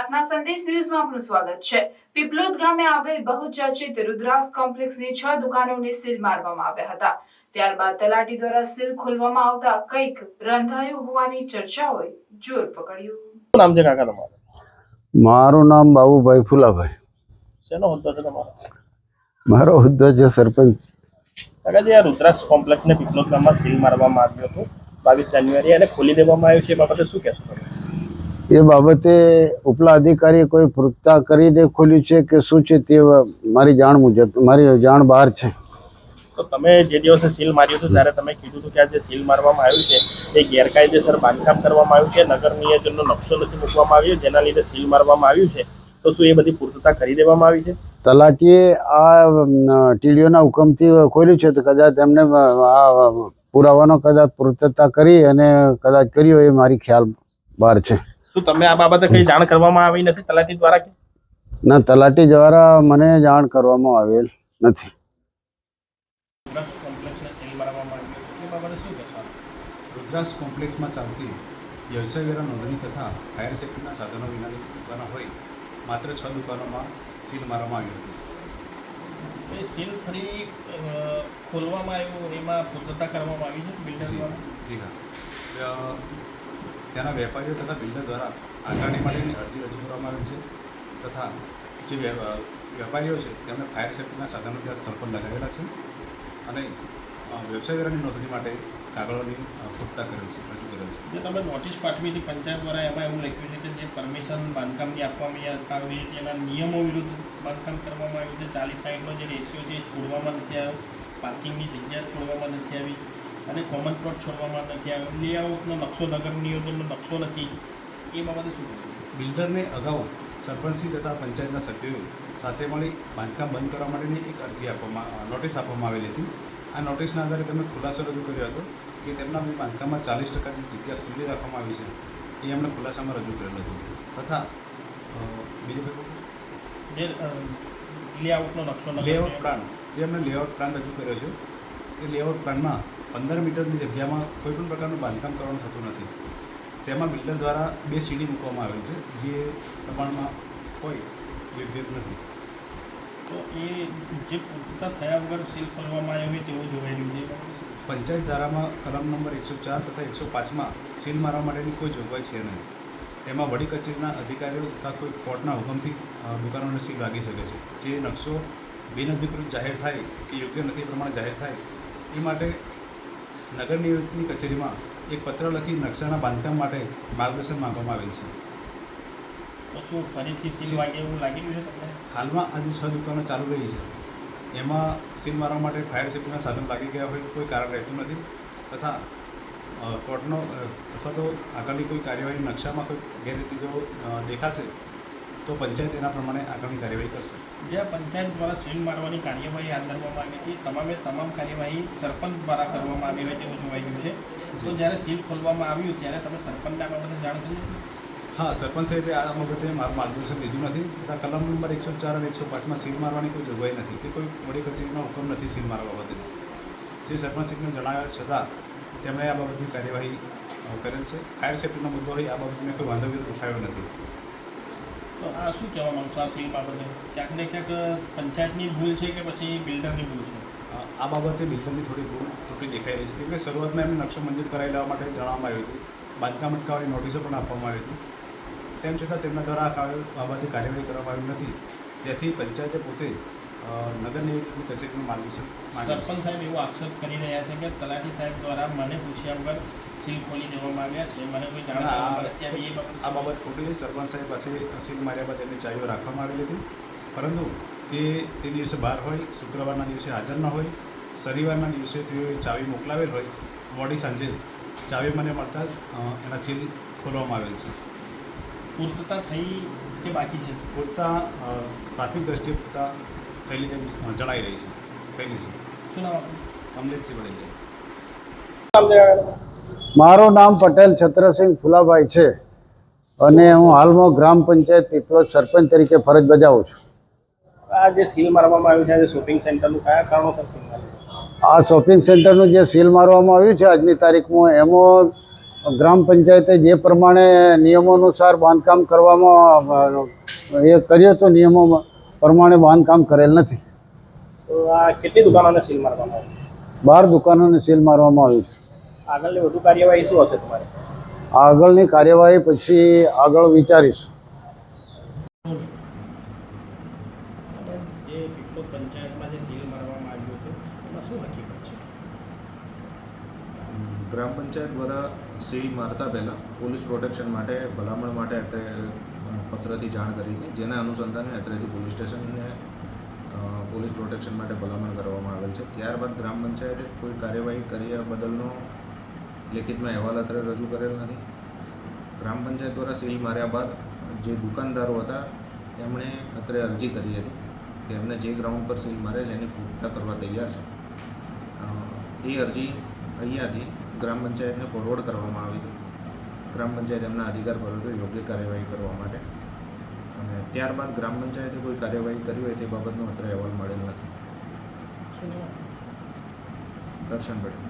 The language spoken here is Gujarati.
પ્રાર્થના સંદેશ ન્યૂઝમાં આપનું સ્વાગત છે. પીપલોદ ગામે આવેલ બહુચર્ચિત રુદ્રાસ કોમ્પ્લેક્સની છ દુકાનોને સીલ મારવામાં આવ્યા હતા. ત્યારબાદ તલાટી દ્વારા સીલ ખોલવામાં આવતા કંઈક રંધાયું હોવાની ચર્ચાઓએ જોર પકડ્યું. નામ છે કાકા તમારું? મારું નામ બાબુભાઈ ફુલાભાઈ. શેનો હોદ્દો છે તમારો? મારો હોદ્દો છે સરપંચ. સગાજી આ રુદ્રાક્ષ કોમ્પ્લેક્સને પીપલોદ ગામમાં સીલ મારવામાં આવ્યો હતો બાવીસ જાન્યુઆરી અને ખોલી દેવામાં આવ્યું છે એ બાબતે શું કહેશો તમે? એ બાબતે ઉપલા અધિકારીએ કોઈ પૂરતા કરીને ખોલ્યું છે કે શું છે તે મારી જાણ મુજબ મારી જાણ બહાર છે. તો તમે જે દિવસે સીલ માર્યું હતું ત્યારે તમે કીધું હતું કે આ જે સીલ મારવામાં આવ્યું છે એ ગેરકાયદેસર બાંધકામ કરવામાં આવ્યું છે નગર નિયોજનનો નકશો નથી મૂકવામાં આવ્યો જેના લીધે સીલ મારવામાં આવ્યું છે. તો શું એ બધી પૂર્તતા કરી દેવામાં આવી છે? તલાટીએ આ ટીડીઓના હુકમથી ખોલ્યું છે તો કદાચ એમને આ પુરાવાનો કદાચ પૂર્તતા કરી અને કદાચ કર્યો એ મારી ખ્યાલ બહાર છે. શું તમે આ બાબતે કઈ જાણ કરવામાં આવી નથી તલાટી દ્વારા કે? ના તલાટી દ્વારા મને જાણ કરવામાં આવેલ નથી. રુદ્રાક્ષ કોમ્પ્લેક્સમાં ચાલતી વ્યવસાય વેરા નોંધણી તથા ફાયર સેફ્ટીના સાધનો વિનાની દુકાનો હોય માત્ર છ દુકાનોમાં સીલ મારવામાં આવ્યું હતું. સીલ ફરી ખોલવામાં આવ્યું એમાં પૂર્તતા કરવામાં આવી છે જી હા. ત્યાંના વેપારીઓ તથા બિલ્ડર દ્વારા આકારણી માટેની અરજી રજૂ કરવામાં આવી છે તથા જે વેપારીઓ છે તેમને ફાયર સેફ્ટીના સાધનો ત્યાં સ્થળ પર લગાવેલા છે અને અ, વ્યવસાય નોંધણી માટે કાગળોની પૂર્તતા કરેલ છે રજૂ કરેલ છે. જે તમે નોટિસ પાઠવી હતી પંચાયત દ્વારા એમાં એવું લખ્યું છે કે જે પરમિશન બાંધકામની આપવામાં આવી તેના નિયમો વિરુદ્ધ બાંધકામ કરવામાં આવ્યું છે. ચાલીસ સાઈડનો જે રેશિયો છે એ છોડવામાં નથી આવ્યો. પાર્કિંગની જગ્યા છોડવામાં નથી આવી. અને કોમન પ્લોટ છોડવામાં નથી આવ્યો. લેઆઉટનો નકશો નગર નિયોજનનો નકશો નથી. એ બાબતે શું કહેશું? બિલ્ડરને અગાઉ સરપંચશ્રી તથા પંચાયતના સભ્યોએ સાથે મળી બાંધકામ બંધ કરવા માટેની એક અરજી આપવામાં નોટિસ આપવામાં આવેલી હતી. આ નોટિસના આધારે તેમણે ખુલાસો રજૂ કર્યો હતો કે તેમના બાંધકામમાં ચાલીસ ટકા જે જગ્યા ખુલ્લી રાખવામાં આવી છે એ એમણે ખુલાસામાં રજૂ કરેલું હતું. તથા બીજું જે લેઆઉટનો નકશો લેઆઉટ પ્લાન જે એમણે લેઆઉટ પ્લાન રજૂ કર્યો છે એ લેઆઉટ પ્લાનમાં પંદર મીટરની જગ્યામાં કોઈ પણ પ્રકારનું બાંધકામ કરવાનું થતું નથી. તેમાં બિલ્ડર દ્વારા બે સીડી મૂકવામાં આવેલ છે જે પ્રમાણમાં કોઈ યોગ્ય નથી. તો એ જે પૂર્તતા થયા વગર સીલ ખોલવામાં આવ્યો હોય તેવું રહ્યું છે? પંચાયત ધારામાં કલમ નંબર એકસો ચાર તથા એકસો પાંચમાં સીલ મારવા માટેની કોઈ જોગવાઈ છે નહીં. તેમાં વડી કચેરીના અધિકારીઓ તથા કોઈ કોર્ટના હુકમથી દુકાનોને સીલ લાગી શકે છે. જે નકશો બિનઅધિકૃત જાહેર થાય કે યોગ્ય નથી પ્રમાણે જાહેર થાય એ માટે નગર નિયોજકની કચેરીમાં એક પત્ર લખી નકશાના બાંધકામ માટે માર્ગદર્શન માંગવામાં આવેલ છે. તો શું ફરીથી સીલ વાગે એવું લાગી રહ્યું છે તમને? હાલમાં આજે છ દુકાનો ચાલુ રહી છે. એમાં સીલ મારવા માટે ફાયર સેફ્ટીના સાધન લાગી ગયા હોય કોઈ કારણ રહેતું નથી તથા કોર્ટનો અથવા તો આગળની કોઈ કાર્યવાહી નકશામાં કોઈ ગેરરીતિ જો દેખાશે તો પંચાયત એના પ્રમાણે આગામી કાર્યવાહી કરશે. જ્યાં પંચાયત દ્વારા સીલ મારવાની કાર્યવાહી હાથ ધરવામાં આવી હતી તમામે તમામ કાર્યવાહી સરપંચ દ્વારા કરવામાં આવી હોય તેવું જોવાઈ ગયું છે. તો જ્યારે સીલ ખોલવામાં આવ્યું ત્યારે તમે સરપંચને આ બાબતે જાણ કરી હા સરપંચ સાહેબે આ બાબતે મારું માર્ગદર્શન લીધું નથી. તથા કલમ નંબર એકસો ચાર અને એકસો પાંચમાં સીલ મારવાની કોઈ જોગવાઈ નથી કે કોઈ વડી કચેરીનો હુકમ નથી સીલ મારવા બાબતે. જે સરપંચ સાહેબને જણાવ્યા છતાં તેમણે આ બાબતની કાર્યવાહી કરેલ છે. ફાયર સેફ્ટીનો મુદ્દો હોય આ બાબતને કોઈ વાંધો ઉઠાવ્યો નથી. તો આ શું કહેવા માંગશો આ સીલ બાબતે? ક્યાંક ને ક્યાંક પંચાયતની ભૂલ છે કે પછી બિલ્ડરની ભૂલ છે? આ બાબતે બિલ્ડરની થોડી ભૂલ થોડી દેખાઈ રહી છે. કે શરૂઆતમાં એમને નકશો મંજૂર કરાવી લેવા માટે જણાવવામાં આવ્યું હતું. બાંધકામ અટકાવવાની નોટિસો પણ આપવામાં આવી હતી. તેમ છતાં તેમના દ્વારા આ બાબતે કાર્યવાહી કરવામાં આવી નથી. જેથી પંચાયતે પોતે નગર નિયોજકની કચેરીનું માર્ગદર્શન માંગે છે. સરપંચ સાહેબ એવો આક્ષેપ કરી રહ્યા છે કે તલાટી સાહેબ દ્વારા મને પૂછ્યા વગર સીલ ખોલી દેવામાં આવ્યા છે. મને કોઈ જાણ આ- બાબતે આ બાબત ખોટી છે. સરપંચ સાહેબ પાસે સીલ માર્યા બાદ એમની ચાવીઓ રાખવામાં આવેલી હતી. પરંતુ તે તે દિવસે બહાર હોય શુક્રવારના દિવસે હાજર ન હોય શનિવારના દિવસે તેઓએ ચાવી મોકલાવેલ હોય મોડી સાંજે ચાવી મને મળતા જ એના સીલ ખોલવામાં આવેલ છે. પૂર્તતા થઈ કે બાકી છે? પૂરતા પ્રાથમિક દ્રષ્ટિએ પૂરતા થયેલી તેમ જણાઈ રહી છે. થયેલી છે. શું નામ આપણું કમલેશસિંહ વડેલે મારું નામ પટેલ છત્રસિંહ ફુલાભાઈ છે અને હું હાલમાં ગ્રામ પંચાયત પીપલોદ સરપંચ તરીકે ફરજ બજાવું છું. આ જે સીલ મારવામાં આવ્યું છે આજે શોપિંગ સેન્ટરનું કયા કારણોસર આ શોપિંગ સેન્ટરનું જે સીલ મારવામાં આવ્યું છે આજની તારીખમાં એમાં ગ્રામ પંચાયતે જે પ્રમાણે નિયમો અનુસાર બાંધકામ કરવામાં એ કર્યો તો નિયમો પ્રમાણે બાંધકામ કરેલ નથી. તો આ કેટલી દુકાનોને સીલ મારવામાં આવી? બાર દુકાનોને સીલ મારવામાં આવી છે. આગળની વધુ કાર્યવાહી શું હશે તમારે? આગળની કાર્યવાહી પછી આગળ વિચારીશ. જે પંચાયતમાં જે સીલ મારવામાં આવ્યું હતું એમાં શું હકીકત છે? ગ્રામ પંચાયત દ્વારા સીલ મારતા પહેલાં પોલીસ પ્રોટેક્શન માટે ભલામણ માટે અત્રે પત્રથી જાણ કરી હતી. જેના અનુસંધાને અત્રેથી પોલીસ સ્ટેશનને પોલીસ પ્રોટેક્શન માટે ભલામણ કરવામાં આવેલ છે. ત્યારબાદ ગ્રામ પંચાયતે કોઈ કાર્યવાહી કર્યા બદલનો લેખિતમાં અહેવાલ અત્રે રજૂ કરેલ નથી. ગ્રામ પંચાયત દ્વારા સીલ માર્યા બાદ જે દુકાનદારો હતા એમણે અત્રે અરજી કરી હતી કે એમને જે ગ્રાઉન્ડ પર સીલ મારે છે એની પૂર્તતા કરવા તૈયાર છે. એ અરજી અહીંયાથી ગ્રામ પંચાયતને ફોરવર્ડ કરવામાં આવી હતી. ગ્રામ પંચાયત એમના અધિકાર પર હતો યોગ્ય કાર્યવાહી કરવા માટે. અને ત્યારબાદ ગ્રામ પંચાયતે કોઈ કાર્યવાહી કરી હોય તે બાબતનો અત્રે અહેવાલ મળેલ નથી. દર્શન પટેલ